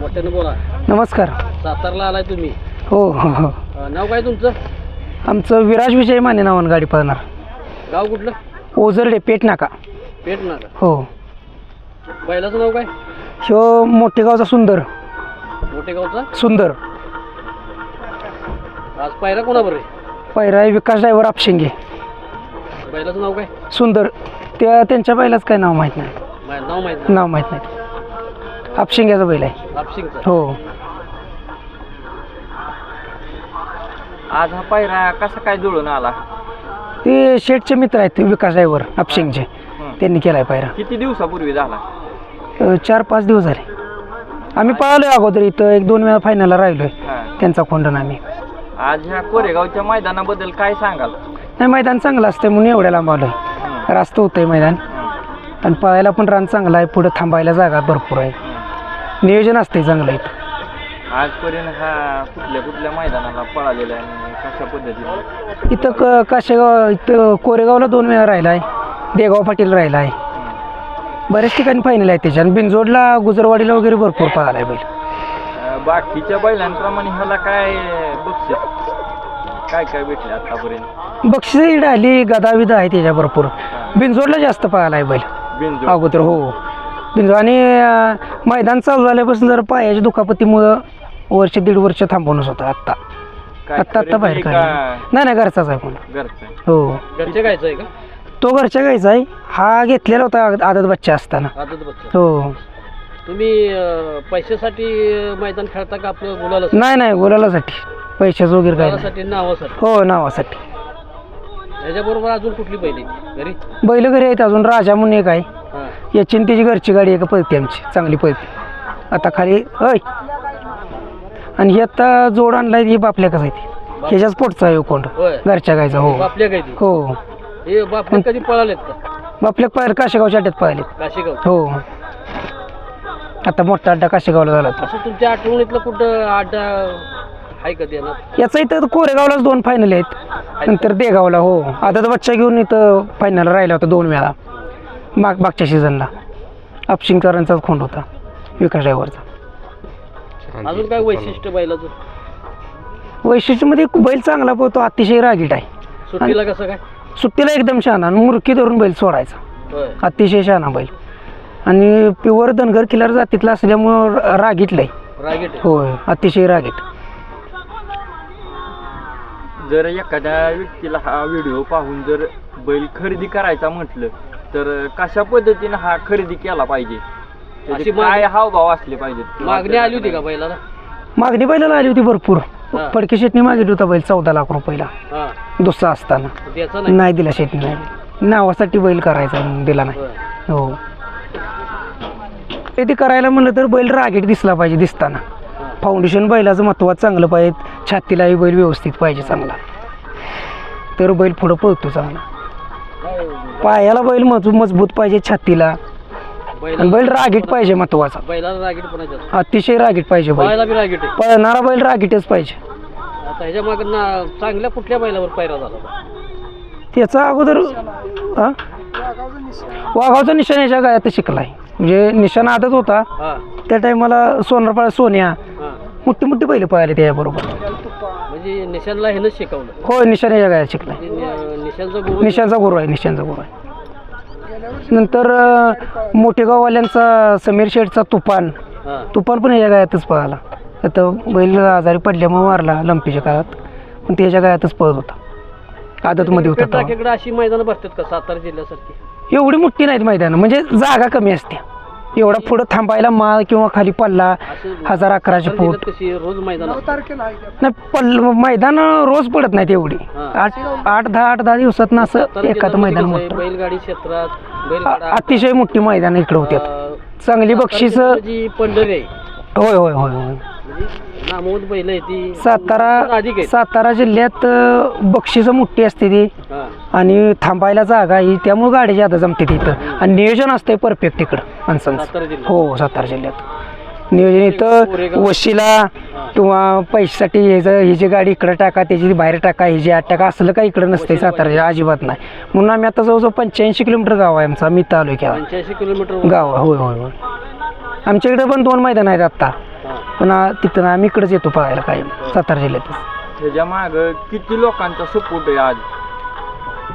मोठ्यानं बोला. नमस्कार. सातारला आलाय तुम्ही. हो हो हो. अं, नाव काय तुमचं? आमचं विराज विजय माने नावानं गाडी पळणार. गाव कुठलं? ओझरडे पेट नाका पेट नाका हो. बैलाचं नाव काय? ह्यो मोठेगावचा सुंदर. मोठे गावचा सुंदर. आज पायरा कोणाबर आहे विकास ड्रायव्हर आपशिंगे. बैलाचं नाव काय? सुंदर. त्या त्यांच्या बैलाच काय नाव माहीत नाही. नाव माहीत नाही. नाव माहीत नाही. आपशिंग्याचा बैल आहे. हो. आज हा पायरा कसा काय जुळून आला? ते शेठचे मित्र आहेत विकास ड्रायव्हर आपशिंगचे त्यांनी केलाय पायरा. किती दिवसापूर्वी झाला? अ, चार पाच दिवस झाले. आम्ही पळालोय अगोदर इथं एक दोन वेळा फायनलला राहिलोय. हा. त्यांचा खोंडन आम्ही. आज ह्या कोरेगावच्या मैदानाबद्दल काय सांगाल? नाही मैदान चांगलं असतं म्हणून एवढ्या लांब आलोय. रास्त होतंय मैदान. आणि पळायला पण रान चांगलं आहे पुढं थांबायला जागा भरपूर आहे. नियोजन असते चांगलं इथं. आजपर्यंत हा कुठल्या कुठल्या मैदानाला पळालेला आहे आणि कशा पद्धतीने? इथं क काशेगाव इथं कोरेगावला दोन वेळा राहिला आहे. देगाव पाटील राहिला आहे. बऱ्याच ठिकाणी फायनल आहे त्याच्या आणि बिनजोडला गुजरवाडीला वगैरे भरपूर पळाला आहे बैल. अं, बाकीच्या बैलांप्रमाणे ह्याला काय बक्षीस? काय काय भेटले आतापर्यंत? बक्षीस इकडे आली गदा विदा आहे त्याच्या भरपूर. बिनजोडला जास्त पळाला आहे बैल. बिनजोड. अगोदर हो. आणि मैदान चालू झाल्यापासून जर पायाच्या दुखापतीमुळं वर्ष दीड वर्ष थांबवणंच होतं आत्ता. आत्ता आत्ता बाहेर काढलं. का नाही नाही घरचाच आहे घरचं आहे? हो. घरचे गायचं आहे का? तो घरच्या गायचा आहे. हा घेतलेला होता आद- आदत बच्चा असताना. आदत बच्चा. हो. तुम्ही अं, पैशासाठी अं, मैदान खेळता का आपलं गुलाला नाही नाही गुलालासाठी. पैशाचं वगैरे काय नाही. नावासाठी. हो नावासाठी. ह्याच्याबरोबर अजून कुठली बैल घरी? बैल घरी आहेत अजून. राजा म्हणून एक आहे. याची आणि त्याची घरची गाडी आहे का पळते आमची चांगली पळते. आता खाली अय आणि ही आता जोड आणलाय ही बापल्याकच आहे ती. ह्याच्याच पोटचा आहे कोंड. होय. घरच्या गायचा हो. बापल्या काय ती. हो. हे बापल्या कधी पळालेत का? बापल्या पायर काशेगावच्या अड्ड्यात पळाले काशीगाव. हो. आता मोठा अड्डा काशेगावला झाला तो. असं तुमच्या आठवणीतलं कुठं अड्डा आहे याचा इथं कोरेगावलाच दोन फायनल आहेत. नंतर देगावला हो. आता तर बच्चा घेऊन इथं फायनल राहिला होता दोन वेळा. माग मागच्या सीझनला अपशिंगकरांचाच खोंड होता. विकास ड्रायव्हरचा. अजून काय वैशिष्ट्य बैलाचं? वैशिष्ट्यमध्ये बैल चांगला पोहतो अतिशय रागीट आहे. सुट्टीला कसं काय? सुट्टीला एकदम शहाणा आणि मुरकी धरून बैल सोडायचा. होय. अतिशय शहाणा बैल. आणि प्युअर धनगर किल्लार जातीतला असल्यामुळं र- रागीटला आहे रागेट आहे. होय अतिशय रागीट. जर एखाद्या व्यक्तीला हा व्हिडिओ पाहून जर बैल खरेदी करायचा म्हटलं तर कशा पद्धतीने हा खरेदी केला पाहिजे? त्याचे अशी माग- काय हावभाव असले पाहिजेत? मागणी आली होती का बैलाला? मागणी बैलाला आली होती भरपूर. हा. फडके शेटणी मागितली होता बैल चौदा लाख रुपयाला. हा. दुसरा असताना. त्याचा नाही? नाही दिला शेटणी नाही नावासाठी बैल करायचा म्हणून दिला नाही. हो. ते करायला म्हणलं तर बैल रागीट दिसला पाहिजे दिसताना. हा. फाउंडेशन बैलाचं महत्वाचं चांगलं पाहिजे. छातीलाही बैल व्यवस्थित पाहिजे चांगला. तर बैल पुढं पळतो चांगला. पायाला बैल मज मजबूत पाहिजे छातीला. आणि बैल रागीट पाहिजे महत्त्वाचा. बैलाला रागीट पण आहे जास्त. अतिशय रागीट पाहिजे बैल. बैलाला बी रागीट आहे. पळणारा बैल रागीटच पाहिजे. आता ह्याच्या मागं चांगल्या कुठल्या बैलावर पायरा झाला? त्याचा अगोदर हा? वाघावचा निशाण याच्या गायात शिकलाय. म्हणजे निशाण आदत होता. हा. त्या टायमाला सोनरपाळ सोन्या हा. मोठी मोठी बैल पळाली त्याच्याबरोबर. म्हणजे निशानला ह्यानंच शिकवलं. हो निशाण याच्या गायात शिकलाय. म्हणजे निशांचा गुरु आहे? निशांचा गुरु आहे नंतर मोठेगाववाल्यांचा समीर शेठचा तुफान. तुफान पण याच्या गायातच पळाला. आता बैल आजारी पडल्यामुळे मारला लंपीच्या काळात. पण त्याच्या गायातच पळत होता. आदतमध्ये होता अशी मैदानं भरतात का सातारा जिल्ह्यासारखी? एवढी मोठी नाहीत मैदान. म्हणजे जागा कमी असते. एवढा पुढं थांबायला माळ किंवा खाली पल्ला असं हजार अकराशे फूट जिल्ह्यात कशी रोज मैदान. नाही पल्ल मैदान रोज पडत नाहीत एवढी. आठ आठ दहा आठ दहा दिवसात असं सातारा एखादं मैदान आहे, मोठं. बैलगाडी क्षेत्रात बैलगाडा अतिशय मोठी मैदान इकडे होत्यात. चांगली बक्षीस. जिल्ह्यात जी पंढरी आहे. होय होय होय होय. म्हणजे नामवंत बैल आहे ती. सातारा अधिक सातारा जिल्ह्यात बक्षीस मोठी असते ती. हा. आणि थांबायला जागा ही त्यामुळे गाडी ज्यादा जमते तिथं. आणि नियोजन असतंय परफेक्ट तिकडं माणसांचं. सातारा जिल्ह्यात. हो सातारा जिल्ह्यात. नियोजन इथं कोरेगाव. वशीला किंवा पैशासाठी ह्याचं ही जी गाडी इकडं टाका त्याची बाहेर टाका ही जी आत टाका असलं काही इकडं नसतंय सातारा अजिबात नाही. म्हणून आम्ही आता जवळजवळ पंच्याऐंशी किलोमीटर गाव आहे आमचा मी तालुक्यात पंच्याऐंशी किलोमीटर गाव आहे. होय होय होय. आमच्या इकडे पण दोन मैदान आहेत आत्ता पण आ- तिथं आम्ही इकडेच येतो पाहायला कायम सातारा जिल्ह्यातच. ह्याच्या माग किती लोकांचा सपोर्ट आहे आज?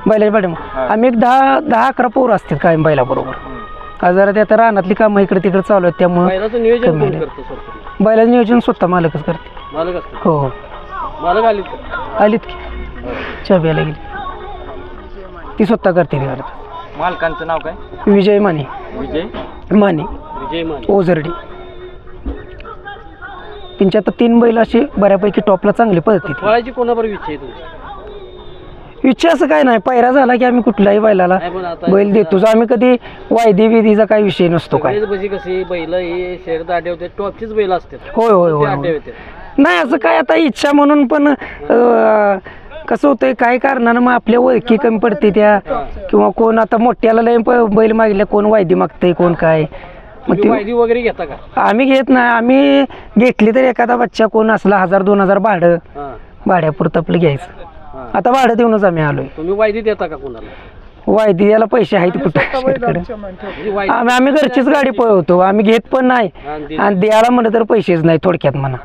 बैलाच्या पाठी हा. आम्ही एक दहा दहा अकरा पोरं असतील कायम बैलाबरोबर. आज जरा ते आता रानातली कामं इकडे तिकडे चालू आहेत त्यामुळं नियोजन कमी कोण आहे. करतं सर तुम्ही? बैलाचं नियोजन स्वतः मालकच करते. मालक असतं हो हो. मालक आली का? आलीत की. चाब्याला गेली. ती स्वतः करते ती करत मालकांचं नाव काय? विजय माने. विजय? माने. विजय माने. ओझरडी. त्यांच्या आता तीन बैल असे बऱ्यापैकी टॉपला चांगली पद्धती पळायची कोणाबरोबर इच्छा आहे तुमची? इच्छा असं काय नाही पायरा झाला की आम्ही कुठल्याही बैलाला नाही पण आता बैल देतोच आम्ही कधी वायदी विधीचा काही विषय नसतो काय. सगळेच कशी बैल ही शर्यत आडे होते टॉपचीच बैल असतात. होय होय होय आडे होय. होते? नाही असं काय आता इच्छा म्हणून पण अं, कसं होतंय काय कारणानं मग आपल्या ओळखी कमी पडते त्या. किंवा कोण आता मोठ्याला लय प- बैल मागितल्या कोण वायदी मागतंय कोण काय. मग तुम्ही ते वायदी वगैरे घेता का? आम्ही घेत नाही. आम्ही घेतली तर एखादा बच्चा कोण असला हजार दोन हजार भाडं हा. भाड्यापुरतं आपलं घ्यायचं. हा. आता भाडं देऊनच आम्ही आलोय. तुम्ही वायदी देता का कोणाला? वायदी याला पैसे आहेत कुठं? म्हणजे वायदी आम्ही आम्ही घरचीच गाडी पळवतो. आम्ही घेत पण नाही. आणि दे- आणि द्यायला म्हणलं तर पैसेच नाही थोडक्यात म्हणा.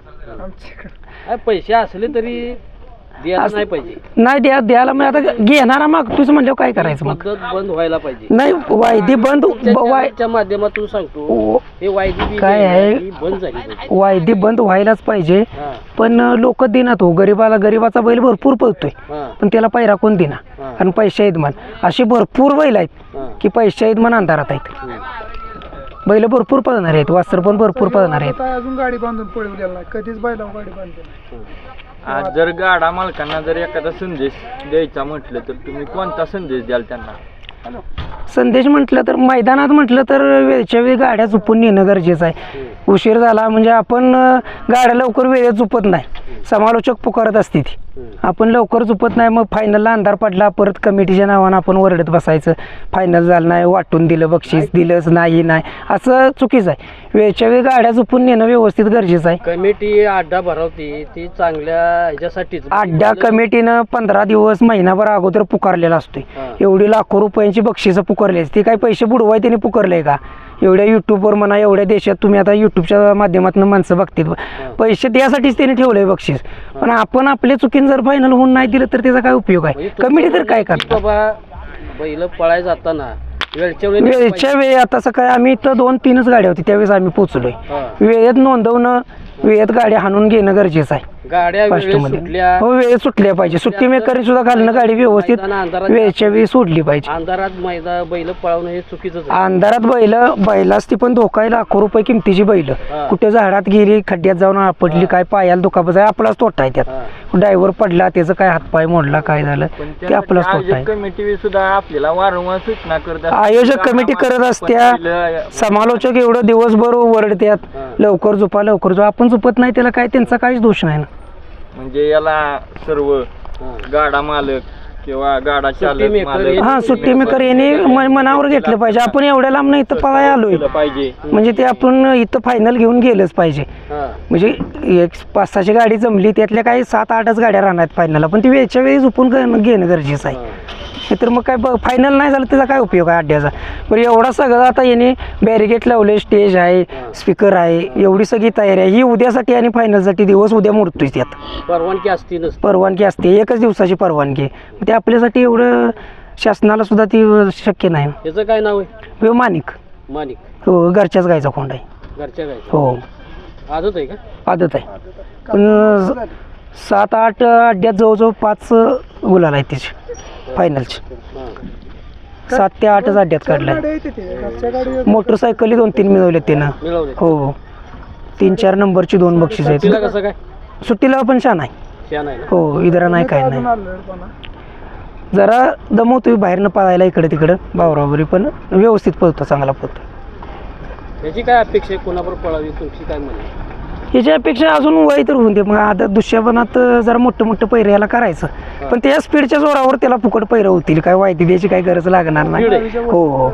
काय पैसे असले तरी द्यायला नाही पाहिजे. नाही द्या द्यायला मग आता घेणारा मागतोच म्हणल्यावर काय करायचं मग? पद्धत बंद व्हायला पाहिजे. नाही वायदी बंद तुमच्या ब- वाय चॅनलच्या माध्यमातून सांगतो हे वायदी काय आहे? ही बंद झाली पाहिजे. वायदी बंद व्हायलाच पाहिजे. हा. पण लोक देणार हो गरीबाला गरीबाचा बैल भरपूर पळतोय. हा. पण त्याला पैरा कोण देना हा. आणि पैसे आहेत म्हण. अशी भरपूर बैल आहेत हा. की पैसे आहेत म्हण अंधारात आहेत. हम्म. बैल भरपूर पळणार आहेत वास्त्र पण भरपूर पळणार आहेत. अजून गाडी बांधून पळवलेला नाही. कधीच बैलावर गाडी बांधली आज जर गाडा मालकांना जर एखादा संदेश द्यायचा म्हटलं तर तुम्ही कोणता संदेश द्याल त्यांना? संदेश म्हटलं तर मैदानात म्हटलं तर वेळच्या वेळी गाड्या चुपून नेणं गरजेचं आहे. उशीर झाला म्हणजे आपण अं, गाड्या लवकर वेळेत चुपत नाही. समालोचक पुकारत असते ती. आपण लवकर चुपत नाही मग फायनलला अंधार पडला परत कमिटीच्या नावानं आपण ओरडत बसायचं. फायनल झालं नाही वाटून दिलं बक्षीस दिलंच नाही नाही. असं चुकीचं आहे. वेळच्या वेळी गाड्या चुपून नेणं व्यवस्थित गरजेचं आहे. कमिटी अड्डा भरवते ती चांगल्या ह्याच्यासाठीच. अड्डा कमिटीनं पंधरा दिवस महिनाभर अगोदर पुकारलेला असतोय. एवढी लाखो रुपयांची बक्षिसं पुकारली असते. काही पैसे बुडवाय त्यांनी पुकारले का? एवढ्या युट्यूबवर म्हणा एवढ्या देशात तुम्ही आता युट्यूबच्या माध्यमातून माणसं बघतील पैसे त्यासाठीच त्यांनी ठेवलंय बक्षीस. पण आपण आपल्या चुकीनं जर फायनल होऊन नाही दिलं तर त्याचा काय उपयोग आहे? कमिटी तर काय म्हणणं की करतात बाबा बैल पळाय जाताना वेळच्या वेळी आता सकाळी आम्ही इथं दोन तीनच गाड्या होती त्यावेळेस आम्ही पोचलोय हा. वेळेत नोंदवणं वेळेत गाड्या हाणून घेणं गरजेचं आहे. गाड्या वेळेत मध्ये. सुटल्या. हो वेळेत सुटल्या पाहिजे. सुट्टी मेकरने सुद्धा घालणं गाडी व्यवस्थित मैदान अंधारात वेळच्या वेळी सोडली पाहिजे. अंधारात मैदा बैल पळवणं हे चुकीचंच आहे. अंधारात बैल बैलाच ती पण धोका आहे. लाखो रुपये किमतीची बैल. हा. कुठे झाडात गेली खड्ड्यात जाऊन आपटली काय पायाला दुखापत आहे आपलाच तोटा आहे त्यात. हा. ड्रायव्हर पडला त्याचं काय हातपाय मोडला काय झालं पण ते आपलाच तोटा आहे. कमिटी सुद्धा आपल्याला वारंवार सूचना करत असते. आयोजक कमिटी करत असत्या. समालोचक एवढं दिवसभर ओरडत्यात. हा. लवकर झोपा लवकर झोपा. आपण झोपत नाही त्याला काय त्यांचा काहीच दोष नाही ना. म्हणजे याला सर्व हा. गाडा मालक किंवा गाडा चालक maker मालक हे- सुट्टी मेकर यांनी म- मनावर घेतलं पाहिजे. आपण एवढ्या लांब नाही इथं पळाय आलोय. केलं पाहिजे. म्हणजे ते आपण इथं फायनल घेऊन गेलंच पाहिजे. म्हणजे एक पाच सहाशे गाडी जमली त्यातल्या काही सात आठच गाड्या राहणार आहेत फायनलला पण ती वेळच्या वेळी झोपून घेणं घेणं गरजेचं आहे. हा. तर मग काय फायनल नाही झालं त्याचा काय उपयोग आहे अड्ड्याचा? बरं एवढा सगळं आता याने बॅरिगेट लावले स्टेज आहे स्पीकर आहे एवढी सगळी तयारी आहे. ही उद्यासाठी आणि फायनलसाठी दिवस उद्या मोडतोय त्यात. परवानगी असती परवानगी असते एकच दिवसाची परवानगी. ते आपल्यासाठी एवढं शासनाला सुद्धा ती शक्य नाही. त्याचं काय नाव आहे? मानिक मानिक हो घरच्याच गायचा खोंड आहे. घरच्या गायचं. हो. आजच आहे का? आदत आहे. पण सात आठ अड्ड्यात जवळजवळ पाच गुलाल आहेत तिचे फायनलचे हा. सात ते आठच अड्ड्यात काढलाय. मोटरसायकली दोन तीन मिळवले त्यानं मिळवले. हो तीन चार नंबरची दोन बक्षीस आहेत. सुट्टीला पण छान आहे. हो इधरा नाही काय नाही. जरा दमवतोय बाहेरनं पळायला इकडे तिकडं बावरावरी पण व्यवस्थित पळतो चांगला पळतो. त्याची काय अपेक्षा आहे? पळावी? तुमची काय ह्याच्यापेक्षा अजून वय तर होऊन दे. मग आता दुष्यापणात जरा मोठं मोठं पैर याला करायचं. पण त्या स्पीडच्या जोरावर त्याला फुकट पैरं होतील. काय वायदी द्यायची काय गरज लागणार नाही. हो हो.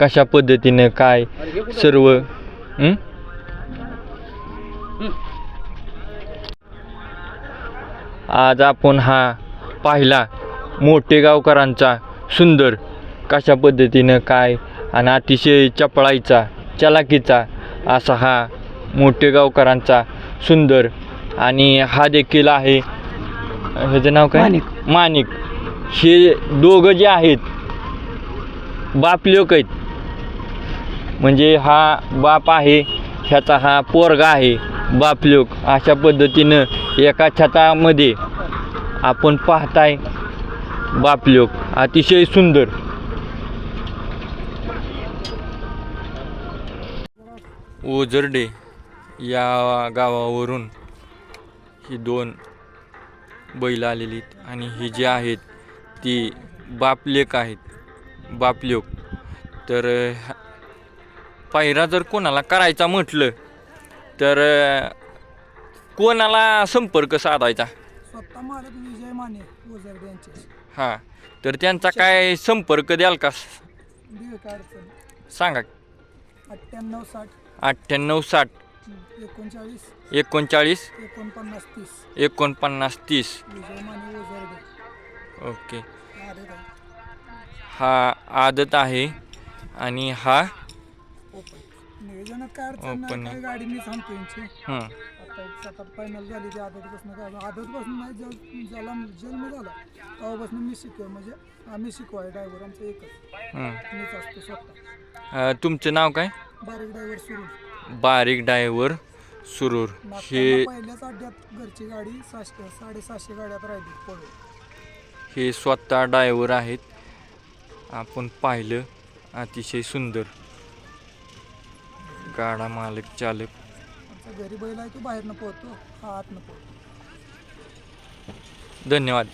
कशा पद्धतीनं काय सर्व हं? आज आपण हा पाहिला मोठे गावकरांचा सुंदर कशा पद्धतीनं काय आणि अतिशय चपळाईचा चलाकीचा असा हा मोठेगावकरांचा सुंदर आणि हा देखील आहे ह्याचं नाव काय? माणिक. माणिक. हे दोघं जे आहेत बाप लोक आहेत. म्हणजे हा बाप आहे ह्याचा हा पोरगा आहे बाप लोक अशा पद्धतीनं एका छतामध्ये आपण पाहताय बाप लोक अतिशय सुंदर. ओझरडे या गावावरून ही दोन बैल आलेली आहेत आणि ही जी आहेत ती बापलेक आहेत. बापलेक. तर पायरा जर कोणाला करायचा म्हटलं तर कोणाला संपर्क साधायचा? हां तर त्यांचा काय संपर्क द्याल का? सांगा. अठ्ठ्याण्णव साठ. अठ्ठ्याण्णव साठ. एकोणचाळीस. एकोणचाळीस. एकोणपन्नास तीस. एकोणपन्नास तीस. विजय माने ओझरडे. ओके. आहे. हा आदत आहे आणि हा ओपन नियोजनात काय अडचण Open नाही. आहे. काय गाडी मी सांगतो यांची. हं, एक सात आठ फायनल झाली ती आदतपासून काय आदतपासून नाही जल ज्याला जन्म झाला. तेव्हापासून मी शिकवय म्हणजे आम्ही शिकवाय ड्रायव्हर आमचं एकच. हं. मीच असतो स्वतः. अ, तुमचं नाव काय? बारीक ड्रायव्हर सुरू. बारीक डायव्हर सुरूर. हे नागपूरला पहिल्याच अड्ड्यात घरची गाडी सहाशे साडेसहाशे गाड्यात राहिली पळून. हे स्वतः डायव्हर आहेत. आपण पाहिलं अतिशय सुंदर. गाडा मालक चालक. घरी बैल आहे तो बाहेरनं पोहतो हा आतनं पोहतो धन्यवाद.